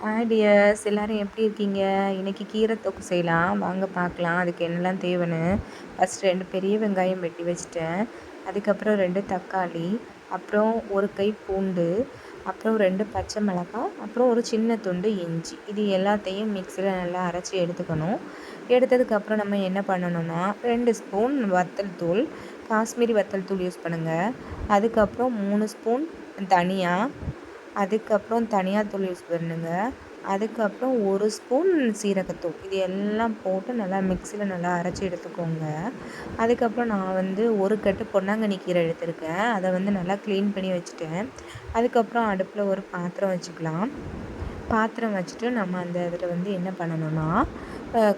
Hi tears எல்லோரும் எப்படி இருக்கீங்க? இன்றைக்கி கீரை தொக்கு செய்யலாம். வாங்க பார்க்கலாம். அதுக்கு என்னெல்லாம் தேவைன்னு. ஃபஸ்ட் ரெண்டு பெரிய வெங்காயம் வெட்டி வச்சுட்டேன். அதுக்கப்புறம் ரெண்டு தக்காளி. அப்புறம் ஒரு கை பூண்டு. அப்புறம் ரெண்டு பச்சை மிளகாய். அப்புறம் ஒரு சின்ன துண்டு இஞ்சி. இது எல்லாத்தையும் மிக்சியில் நல்லா அரைச்சி எடுத்துக்கணும். எடுத்ததுக்கப்புறம் நம்ம என்ன பண்ணணும்னா ரெண்டு ஸ்பூன் வத்தல் தூள். காஷ்மீரி வத்தல் தூள் யூஸ் பண்ணுங்கள் அதுக்கப்புறம் மூணு ஸ்பூன் தனியாக அதுக்கப்புறம் தனியாத்தூள் யூஸ் பண்ணுங்க. அதுக்கப்புறம் ஒரு ஸ்பூன் சீரகத்தூள். இது எல்லாம் போட்டு நல்லா மிக்சியில் நல்லா அரைச்சி எடுத்துக்கோங்க. அதுக்கப்புறம் நான் வந்து ஒரு கட்டு பொன்னாங்கண்ணி கீரை எடுத்திருக்கேன். அதை வந்து நல்லா க்ளீன் பண்ணி வச்சுட்டேன். அதுக்கப்புறம் அடுப்பில் ஒரு பாத்திரம் வச்சுக்கலாம். பாத்திரம் வச்சுட்டு நம்ம அந்த இதில் வந்து என்ன பண்ணணும்னா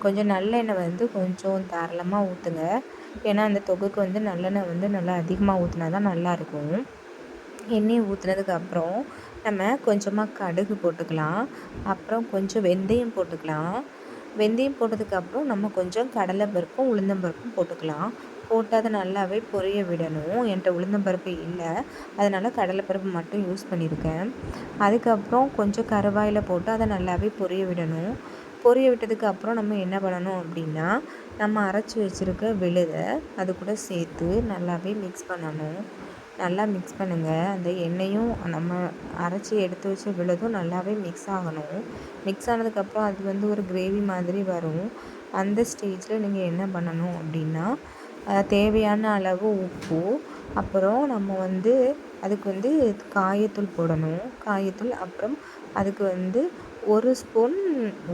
கொஞ்சம் நல்லெண்ணெய் வந்து கொஞ்சம் தாராளமாக ஊற்றுங்க ஏன்னா அந்த தொகுக்கு வந்து நல்லெண்ணெய் வந்து நல்லா அதிகமாக ஊற்றினா தான் நல்லாயிருக்கும் எண்ணெயை ஊற்றுனதுக்கப்புறம் நம்ம கொஞ்சமாக கடுகு போட்டுக்கலாம். அப்புறம் கொஞ்சம் வெந்தயம் போட்டுக்கலாம். வெந்தயம் போட்டதுக்கப்புறம் நம்ம கொஞ்சம் கடலை பருப்பும் உளுந்தம்பருப்பும் போட்டுக்கலாம். போட்டு அதை நல்லாவே பொரிய விடணும். என்கிட்ட உளுந்தம்பருப்பு இல்லை. அதனால் கடலைப்பருப்பு மட்டும் யூஸ் பண்ணியிருக்கேன். அதுக்கப்புறம் கொஞ்சம் கருவாயில் போட்டு அதை நல்லாவே பொரிய விடணும். பொரிய விட்டதுக்கு அப்புறம் நம்ம என்ன பண்ணணும் அப்படின்னா நம்ம அரைச்சி வச்சுருக்க விழுதை அது கூட சேர்த்து நல்லாவே மிக்ஸ் பண்ணணும். நல்லா மிக்ஸ் பண்ணுங்கள் அந்த எண்ணெயும் நம்ம அரைச்சி எடுத்து வச்ச விழுதும் நல்லாவே மிக்ஸ் ஆகணும். மிக்ஸ் ஆனதுக்கப்புறம் அது வந்து ஒரு கிரேவி மாதிரி வரும். அந்த ஸ்டேஜில் நீங்கள் என்ன பண்ணணும் அப்படின்னா தேவையான அளவு உப்பு அப்புறம் நம்ம வந்து அதுக்கு வந்து காயத்தூள் போடணும். காயத்தூள் அப்புறம் அதுக்கு வந்து ஒரு ஸ்பூன்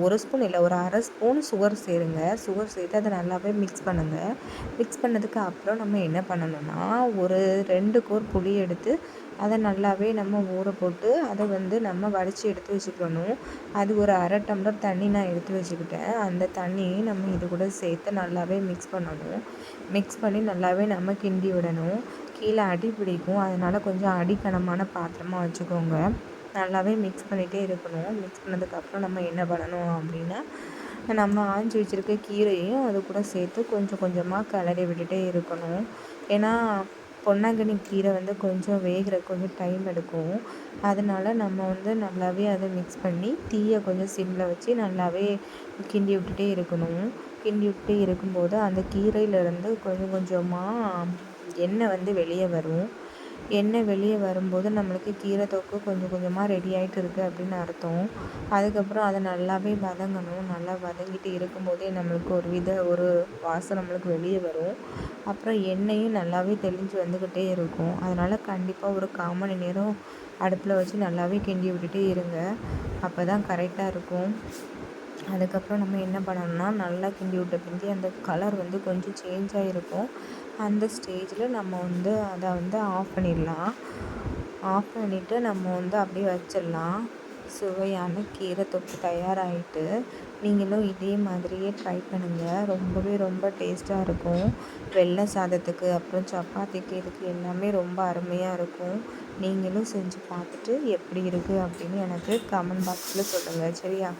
ஒரு ஸ்பூன் இல்லை ஒரு அரை ஸ்பூன் சுகர் சேருங்க. சுகர் சேர்த்து அதை நல்லாவே மிக்ஸ் பண்ணுங்கள் மிக்ஸ் பண்ணதுக்கு அப்புறம் நம்ம என்ன பண்ணணும்னா ஒரு ரெண்டு கோர் புளி எடுத்து அதை நல்லாவே நம்ம ஊற போட்டு அதை வந்து நம்ம வடித்து எடுத்து வச்சுக்கணும். அது ஒரு அரை டம்ளர் தண்ணி நான் எடுத்து வச்சுக்கிட்டேன். அந்த தண்ணியை நம்ம இது கூட சேர்த்து நல்லாவே மிக்ஸ் பண்ணணும். மிக்ஸ் பண்ணி நல்லாவே நம்ம கிண்டி விடணும். கீழே அடி பிடிக்கும். அதனால் கொஞ்சம் அடிக்கனமான பாத்திரமாக வச்சுக்கோங்க. நல்லாவே மிக்ஸ் பண்ணிகிட்டே இருக்கணும். மிக்ஸ் பண்ணதுக்கப்புறம் நம்ம என்ன பண்ணணும் அப்படின்னா நம்ம ஆஞ்சி வச்சுருக்க கீரையும் அது கூட சேர்த்து கொஞ்சம் கொஞ்சமாக கிளறி விட்டுட்டே இருக்கணும். ஏன்னா பொன்னாங்கண்ணி கீரை வந்து கொஞ்சம் வேகிற கொஞ்சம் டைம் எடுக்கும். அதனால நம்ம வந்து நல்லாவே அதை மிக்ஸ் பண்ணி தீயை கொஞ்சம் சிம்மில் வச்சு நல்லாவே கிண்டி விட்டுட்டே இருக்கணும். கிண்டி விட்டுட்டே இருக்கும்போது அந்த கீரையிலேருந்து கொஞ்சம் கொஞ்சமாக எண்ணெய் வந்து வெளியே வரும். எண்ணெய் வெளியே வரும்போது நம்மளுக்கு கீரை தொக்கு கொஞ்சம் கொஞ்சமாக ரெடி ஆகிட்டு இருக்குது அப்படின்னு அர்த்தம். அதுக்கப்புறம் அதை நல்லாவே வதங்கணும். நல்லா வதங்கிட்டு இருக்கும்போதே நம்மளுக்கு ஒரு வித ஒரு வாசம் நம்மளுக்கு வெளியே வரும். அப்புறம் எண்ணெயும் நல்லாவே தெளிஞ்சு வந்துக்கிட்டே இருக்கும். அதனால் கண்டிப்பாக ஒரு கால் மணி நேரம் அடுப்பில் வச்சு நல்லாவே கிண்டி விட்டுட்டே இருங்க. அப்போ தான் கரெக்டாக இருக்கும். அதுக்கப்புறம் நம்ம என்ன பண்ணணும்னா நல்லா கிண்டி விட்ட பிந்தி அந்த கலர் வந்து கொஞ்சம் சேஞ்ச் ஆகிருக்கும் அந்த ஸ்டேஜில் நம்ம வந்து அதை வந்து ஆஃப் பண்ணிடலாம். ஆஃப் பண்ணிவிட்டு நம்ம வந்து அப்படியே வச்சிடலாம். சுவையான கீரை தொப்பு தயாராகிட்டு நீங்களும் இதே மாதிரியே ட்ரை பண்ணுங்கள் ரொம்பவே ரொம்ப டேஸ்ட்டாக இருக்கும். வெள்ளை சாதத்துக்கு அப்புறம் சப்பாத்திக்கு இதுக்கு எல்லாமே ரொம்ப அருமையாக இருக்கும். நீங்களும் செஞ்சு பார்த்துட்டு எப்படி இருக்குது அப்படின்னு எனக்கு கமெண்ட் பாக்ஸில் சொல்லுங்கள் சரியா?